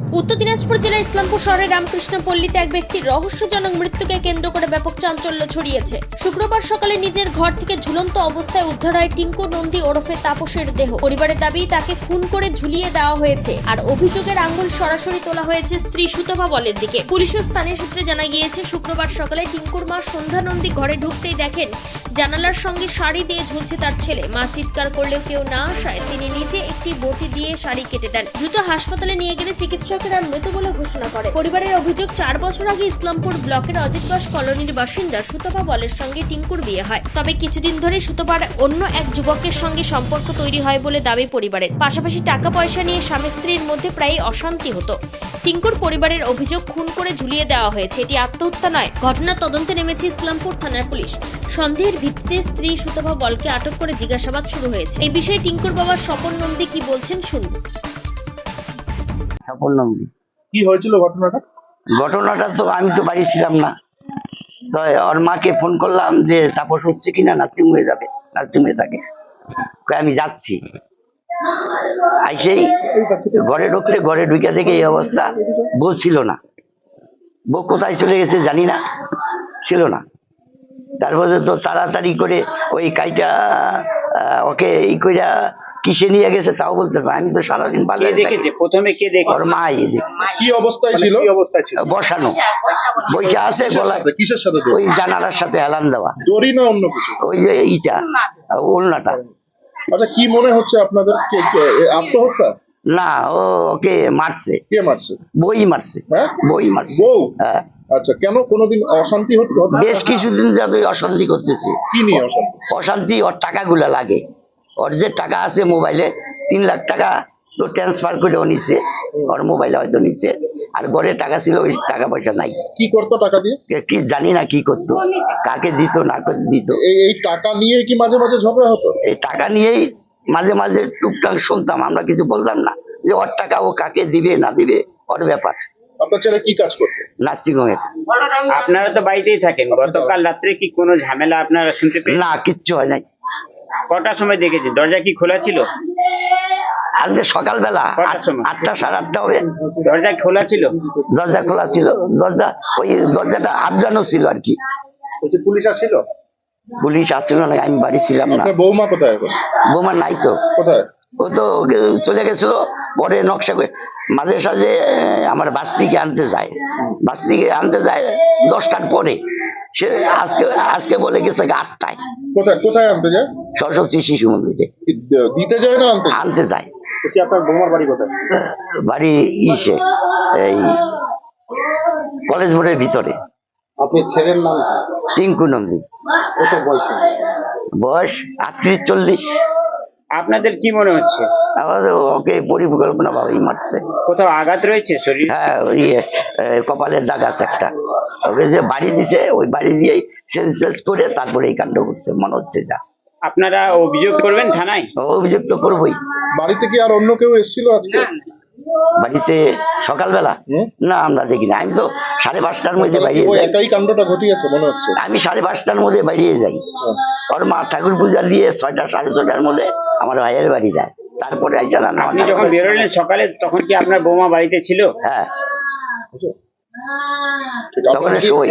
উত্তর দিনাজপুর জেলার ইসলামপুর শহরের রামকৃষ্ণ পল্লীতে এক ব্যক্তির রহস্যজনক মৃত্যুকে কেন্দ্র করে ব্যাপক চাঞ্চল্য ছড়িয়েছে। শুক্রবার সকালে নিজের ঘর থেকে ঝুলন্ত অবস্থায় উদ্ধার হয় টিঙ্কু নন্দী ওরফে তাপসের দেহ। পরিবারের দাবি, তাকে খুন করে ঝুলিয়ে দেওয়া হয়েছে আর অভিযোগের আঙ্গুল সরাসরি তোলা হয়েছে স্ত্রী সুতভা বলের দিকে। পুলিশ ও স্থানীয় সূত্রে জানা গিয়েছে, শুক্রবার সকালে টিঙ্কুর মা সন্ধ্যা নন্দী ঘরে ঢুকতেই দেখেন, জানালার সঙ্গে শাড়ি দিয়ে ঝুলছে তার ছেলে। মা চিৎকার করলেও কেউ না আসায় তিনি নিজে একটি বটি দিয়ে শাড়ি কেটে দেন। দ্রুত হাসপাতালে নিয়ে গেলে চিকিৎসকেরা মৃত বলে ঘোষণা করে। পরিবারের অভিযোগ, চার বছর আগে ইসলামপুর ব্লকের অজিত অজিতবাস কলোনির বাসিন্দা সুতপা বলের সঙ্গে টিঙ্কুর বিয়ে হয়। তবে কিছুদিন ধরে সুতপার অন্য এক যুবকের সঙ্গে সম্পর্ক তৈরি হয় বলে দাবি পরিবারের। পাশাপাশি টাকা পয়সা নিয়ে স্বামী স্ত্রীর মধ্যে প্রায় অশান্তি হতো। টিঙ্কুর পরিবারের অভিযোগ খুন করে ঝুলিয়ে দেওয়া হয়েছে। এটি আত্মহত্যা নয় ঘটনা তদন্তে নেমেছে ইসলামপুর থানার পুলিশ। সন্দেহের ভিত্তিতে স্ত্রী সুতপা বলকে আটক করে জিজ্ঞাসাবাদ শুরু হয়েছে। এই বিষয়ে টিঙ্কুর বাবা স্বপন নন্দী কি বলছেন শুনুন। স্বপন নন্দী কি হয়েছিল ঘটনাটা? ঘটনাটা তো আমি তো বাড়ি ছিলাম না। তো ওর মাকে ফোন করলাম যে তাপস হচ্ছে কিনা? নার্সিং হয়ে যাবে। নার্সিং হয়ে থাকে আমি যাচ্ছি। আইসেই ঘরে ঢুকছে ঘরে ঢুকে দেখে এই অবস্থা। বউ ছিল না। বউ কোথায় চলে গেছে জানি না। ছিল না। তারপরে তো তাড়াতাড়ি করে ওই কাইটা ওকে এই কইরা কিসে নিয়ে গেছে তাও বলতে পারি আমি তো সারাদিন বাজারে দেখেছে। প্রথমে কে দেখে ওর মাই দেখছে। কি অবস্থায় ছিল? কি অবস্থায় ছিল? বসানো। বইটা আছে গলায়। কিসের সাথে ওই জানালার সাথে হেলান দেওয়া। দড়ি না অন্য কিছু? ওই যে ইটা উল্লাটা আচ্ছা কি মনে হচ্ছে আপনাদের? আত্মহত্যা? না ও ওকে মারছে। কে মারছে? বই মারছে। হ্যাঁ? বই মারছে। বউ? হ্যাঁ। আচ্ছা কেন? কোনোদিন অশান্তি হতো বেশ কিছুদিন যাতে অশান্তি করতেছে। কি নিয়ে অশান্তি? অশান্তি ওর টাকাগুলা লাগে। ওর যে টাকা আছে মোবাইলে তিন লাখ টাকা তো ট্রান্সফার করেও নিচ্ছে ওর মোবাইলে হয়তো নিচ্ছে আর ঘরে টাকা ছিল ওই টাকা পয়সা নাই। কি করতো টাকা দিয়ে? কি জানি না কি করতো। কাকে দিত না দিত। এই টাকা নিয়ে কি মাঝে মাঝে ঝগড়া হতো? এই টাকা নিয়েই মাঝে মাঝে টুকটাক শুনতাম। আমরা কিছু বলতাম না। যে ওর টাকা ও কাকে দিবে না দিবে ওর ব্যাপার। আপনার ছেলে কি কাজ করতো? নার্সিং হোমে আপনারা তো বাড়িতেই থাকেন। গতকাল রাত্রে কি কোনো ঝামেলা আপনারা শুনতে না কিচ্ছু হয় নাই। কটার সময় দেখেছেন দরজা কি খোলা ছিল? আজকে সকালবেলা আটটা সাড়ে আটটা হবে। দরজা খোলা ছিল? দরজা খোলা ছিল। দরজা ওই দরজাটা আবজানো ছিল আর কি। পুলিশ আসছিল? পুলিশ আসছিল না আমি বাড়ি ছিলাম না। আপনার বৌমা কোথায় বোমা নাই তো। কোথায়? ও তো চলে গেছিল পরে নকশা করে মাঝে সাঝে আমার বাস্তিকে আনতে যায়। বাস্তিকে আনতে যায় দশটার পরে। সে আজকে আজকে বলে গেছে আটটায়। কোথায় কোথায় আনতে যায়? সরস্বতী শিশু মন্দিরে। কি দিতে যায় না আনতে? আনতে যায়। আপনার বৌমার বাড়ি কোথায়? বাড়ি ইসে এই কলেজ মোড়ের ভিতরে। আপনার ছেলের নাম টিঙ্কু নন্দী। কত বয়সে? বয়স আটত্রিশ চল্লিশ। আপনাদের কি মনে হচ্ছে? আমাদের ওকে পরিকল্পনা ভাবেই মারছে। কোথাও আঘাত রয়েছে শরীর? হ্যাঁ ওই কপালের দাগ আছে একটা। যে বাড়ি দিছে ওই বাড়ি দিয়েই সেন্সেস করে তারপরে এই কাণ্ড করছে মনে হচ্ছে যা। আপনারা অভিযোগ করবেন থানায়? অভিযোগ তো করবোই। বাড়িতে কি আর অন্য কেউ এসেছিল আজকে? বাড়িতে সকালবেলা? না আমরা দেখি না। আমি তো সাড়ে পাঁচটার মধ্যে বাইরে যাই। একাই কাণ্ডটা ঘটিয়েছে মনে হচ্ছে। আমি সাড়ে পাঁচটার মধ্যে বাইরে যাই। ওর মা ঠাকুর পূজা দিয়ে ছয়টা সাড়ে ছয়টার মধ্যে আমার ভাইয়ের বাড়ি যায়। তারপরে আপনি যখন বেরোলেন সকালে তখন কি আপনার বৌমা বাড়িতে ছিল? হ্যাঁ।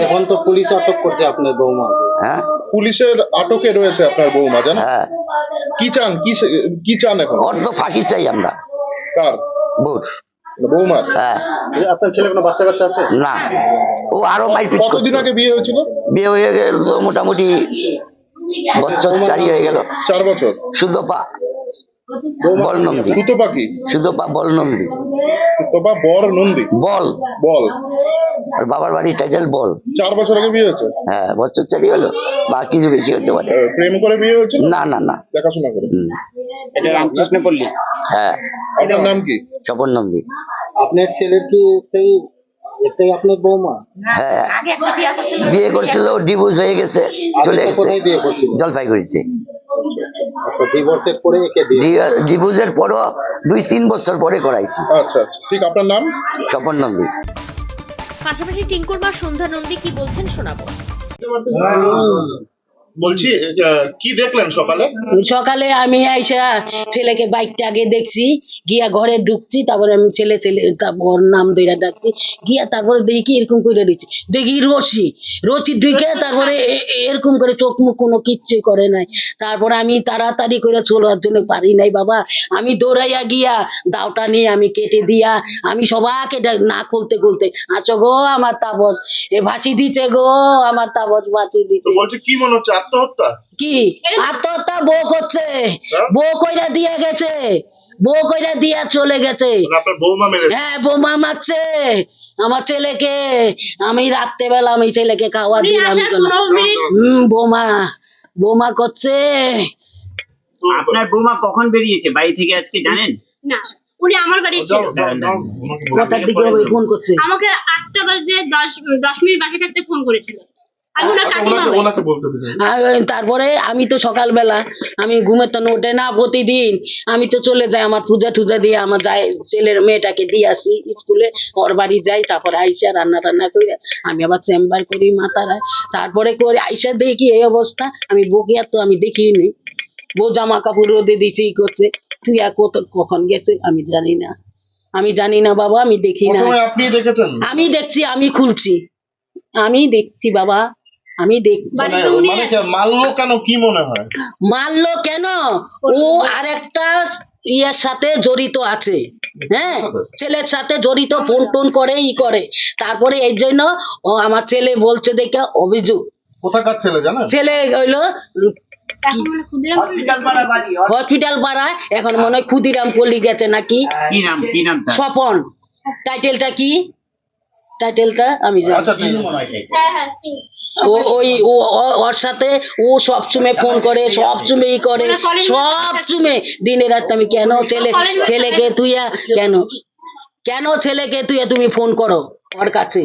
এখন তো পুলিশ আটক করছে আপনার বৌমা। হ্যাঁ? পুলিশের আটকে রয়েছে আপনার বৌমা জানেন? হ্যাঁ। কি চান? কি কি চান এখন? তো ফাঁকি চাই আমরা। কার? বহুত বৌমার? হ্যাঁ। আপনার ছেলে কোনো বাচ্চা কাচ্চা আছে? না। ও আরও মারপিট কতদিন আগে বিয়ে হয়েছিল? বিয়ে হয়ে গেল তো মোটামুটি বছর চারি হয়ে গেল। চার বছর? শুধু পা বল নন্দী সুতো পাখি শুধু পা বল নন্দী সুতপা বর নন্দী। বল। বল। আর বাবার বাড়ি টাইটেল বল। চার বছর আগে বিয়ে হয়েছে? হ্যাঁ বছর চারি হলো। বা কিছু বেশি হতে পারে। প্রেম করে বিয়ে হয়েছিল না না না। দেখাশোনা করে। এটা রামকৃষ্ণ পল্লী। হ্যাঁ। আপনার নাম কি? স্বপন নন্দী। আপনার ছেলের কি এটাই এটাই আপনার বৌমা। হ্যাঁ। বিয়ে করছিল ডিভোর্স হয়ে গেছে চলে আগে গেছে। কোথায় বিয়ে করছিল? জলপাইগুড়িতে। ডিভোর্সের পরও দুই তিন বছর পরে করাইছি। আচ্ছা আচ্ছা। ঠিক আপনার নাম? স্বপন নন্দী। পাশাপাশি টিঙ্কুর মা সন্ধ্যা নন্দী কি বলছেন শোনাবো? বলছি কি দেখলেন সকালে? সকালে আমি আইসা ছেলেকে বাইকটা আগে দেখছি গিয়া ঘরে ঢুকছি তারপরে আমি ছেলে ছেলে তারপর নাম ধরে ডাকছি গিয়া তারপরে দেখি এরকম করে দিচ্ছি। দেখি রশি রশি ঢুকে তারপরে এরকম করে চোখ মুখ কোনো কিচ্ছু করে নাই। তারপরে আমি তাড়াতাড়ি করে চলার জন্য পারি নাই বাবা। আমি দৌড়াইয়া গিয়া দাওটা নিয়ে আমি কেটে দিয়া আমি সবাকে ডাক- না খুলতে খুলতে আছো গো আমার তাবত এ ভাসি দিছে গো আমার তাবত ভাসি দিছে। বলছি কি মনে হচ্ছে আত্মহত্যা? কি? আত্মহত্যা বউ করছে। বউ কইরা দিয়া গেছে। বউ কইরা দিয়া চলে গেছে। আপনার বৌমা হ্যাঁ বোমা মারছে। আমার ছেলেকে আমি রাত্রেবেলা আমি ছেলেকে খাওয়া দিলাম হম বোমা। বোমা করছে। আপনার বৌমা কখন বেরিয়েছে? বাড়ি থেকে আজকে জানেন? না উনি আমার বাড়ি ছিল। কটার দিকে ফোন করছে। আমাকে আটটা বাজে দশ দশ মিনিট বাকি থাকতে ফোন করেছিল। আচ্ছা, তারপরে আমি তো সকালবেলা আমি ঘুমের তো ওঠে না প্রতিদিন আমি তো চলে যাই আমার পূজা টুজা দিয়ে আমার যাই ছেলের মেয়েটাকে দিয়ে আসি স্কুলে ওর বাড়ি যাই তারপরে আইসা রান্না টান্না করে আমি আবার চেম্বার করি মাথারায় তারপরে করে আইসা দেখি এই অবস্থা আমি বকে আর তো আমি দেখিনি বউ জামা কাপড় রোদে দিছি ই করছে তুই আর কত কখন গেছে আমি জানি না। আমি জানি না বাবা আমি দেখি না। আপনি দেখেছেন? আমি দেখছি আমি খুলছি। আমি দেখছি বাবা আমি দেখছি মানে মানে মারলো কেন কি মনে হয়? মারলো কেন? ও আরেকটা ইয়ের সাথে জড়িত আছে। হ্যাঁ? ছেলের সাথে জড়িত ফোন টোন করে ই করে। তারপরে এই জন্য ও আমার ছেলে বলছে দেখে অভিযোগ। কোথাকার ছেলে জানেন? ছেলে হইল মানে হসপিটাল পাড়া এখন মনে হয় ক্ষুদিরাম পল্লী গেছে নাকি? কি নাম কি নাম তার? স্বপন। টাইটেলটা কি? টাইটেলটা আমি জানি। আচ্ছা ঠিক হ্যাঁ হ্যাঁ ঠিক। ও ওই ওর সাথে ও সব সময় ফোন করে সব সময় ই করে সব সময় দিনে রাত আমি কেন ছেলে ছেলেকে তুই কেন? কেন ছেলেকে তুই তুমি ফোন করো? ওর কাছে।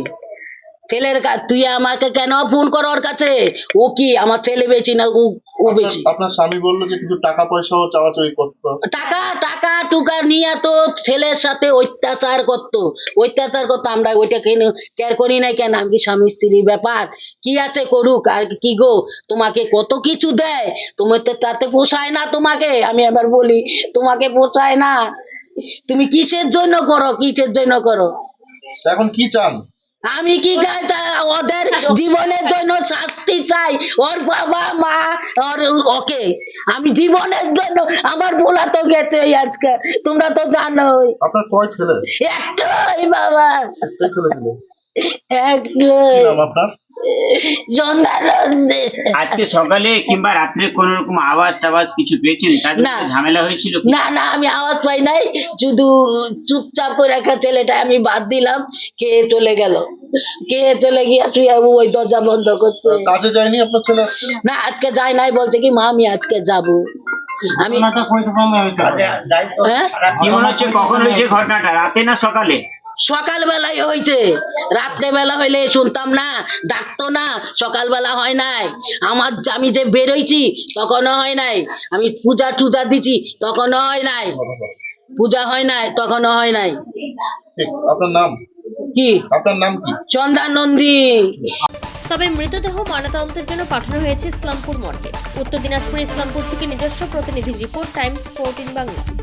ছেলের তুই আমাকে কেন ফোন করো ওর কাছে? ও কি আমার ছেলে বেশি না ও ও আপনার- স্বামী বলল যে কিছু টাকা পয়সাও চাওয়াচাওয়ি করতো। টাকা টাকা টুকা নিয়ে তো ছেলের সাথে অত্যাচার করতো। অত্যাচার করতো আমরা ওইটা কেন কেয়ার করি নাই কেন? আমি কি স্বামী স্ত্রীর ব্যাপার? কি আছে করুক আর কি গো? তোমাকে কত কিছু দেয়? তোমার তো তাতে পোষায় না তোমাকে আমি আবার বলি তোমাকে পোষায় না। তুমি কিসের জন্য করো কিসের জন্য করো? এখন কি চান? আমি কি ওদের জীবনের জন্য শাস্তি চাই। ওর বাবা মা ওর ওকে। আমি জীবনের জন্য আমার বোলা তো গেছে আজকে। তোমরা তো জানোই। আপনার কয় ছেলে? একটাই বাবা। আজকে সকালে কিংবা রাত্রে কোন রকম আওয়াজ টাওয়াজ কিছু পেয়েছেন? তাদের না। ঝামেলা হয়েছিল না না আমি আওয়াজ পাই নাই। শুধু চুপচাপ করে রাখা ছেলেটা আমি বাদ দিলাম। কে চলে গেল? কে চলে গিয়া তুই ওই দরজা বন্ধ করছে। কাজে যায়নি আপনার ছেলে? না আজকে যাই নাই। বলছে কি মা আমি আজকে যাব। আমি হ্যাঁ? কি মনে হচ্ছে? কখন হয়েছে ঘটনাটা? রাতে না সকালে? সকালবেলায় হয়েছে রাত্রে বেলা হইলে শুনতাম না ডাকতো না সকালবেলা হয় নাই। আমার আমি যে বেরোইছি তখনও হয় নাই। আমি পূজা টুজা দিছি তখনও হয় নাই। পূজা হয় নাই তখনও হয় নাই। আপনার নাম? কি? আপনার নাম কি? চন্দা নন্দী। তবে মৃতদেহ ময়নাতদন্তের জন্য পাঠানো হয়েছে ইসলামপুর মর্গে। উত্তর দিনাজপুর ইসলামপুর থেকে নিজস্ব প্রতিনিধি রিপোর্ট টাইমস ফোরটিন বাংলা।